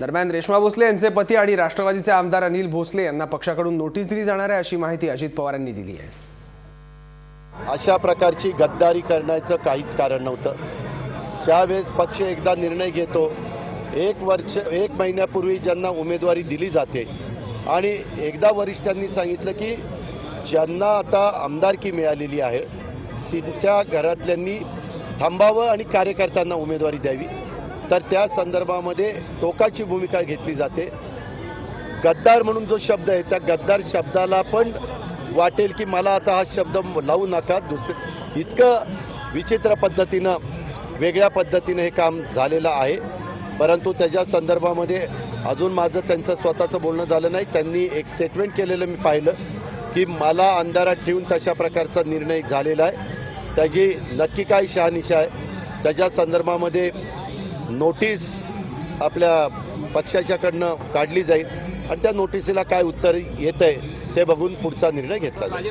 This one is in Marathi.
दरम्यान रेश्मा भोसले यांचे पती आणि राष्ट्रवादीचे आमदार अनिल भोसले यांना पक्षाकडून नोटीस दिली जाणार आहे अशी माहिती अजित पवार यांनी दिली आहे. अशा प्रकारची गद्दारी करण्याचं काहीच कारण नव्हतं. ज्यावेळेस पक्ष एकदा निर्णय घेतो एक वर्ष एक महिन्यापूर्वी ज्यांना उमेदवारी दिली जाते आणि एकदा वरिष्ठांनी सांगितलं की ज्यांना आता आमदारकी मिळालेली आहे त्यांच्या घरातल्यांनी थांबावं आणि कार्यकर्त्यांना उमेदवारी द्यावी. तर त्या संदर्भामध्ये टोकाची भूमिका घेतली जाते. गद्दार म्हणून जो शब्द आहे त्या गद्दार शब्दाला पण वाटेल की मला आता हा शब्द लावू नका. दुसरं इतकं विचित्र पद्धतीनं वेगळ्या पद्धतीनं हे काम झालेलं आहे. परंतु त्याच्या संदर्भामध्ये अजून माझं त्यांचं स्वतःचं बोलणं झालं नाही. त्यांनी एक स्टेटमेंट केलेलं मी पाहिलं की मला अंधारात ठेवून तशा प्रकारचा निर्णय झालेला आहे. त्याची नक्की काय शहानिशा आहे? त्याच्या संदर्भामध्ये नोटीस आपल्या पक्षाच्याकडनं काढली जाईल. आणि त्या नोटिसीला काय उत्तर येत आहे ते बघून पुढचा निर्णय घेतला जाईल.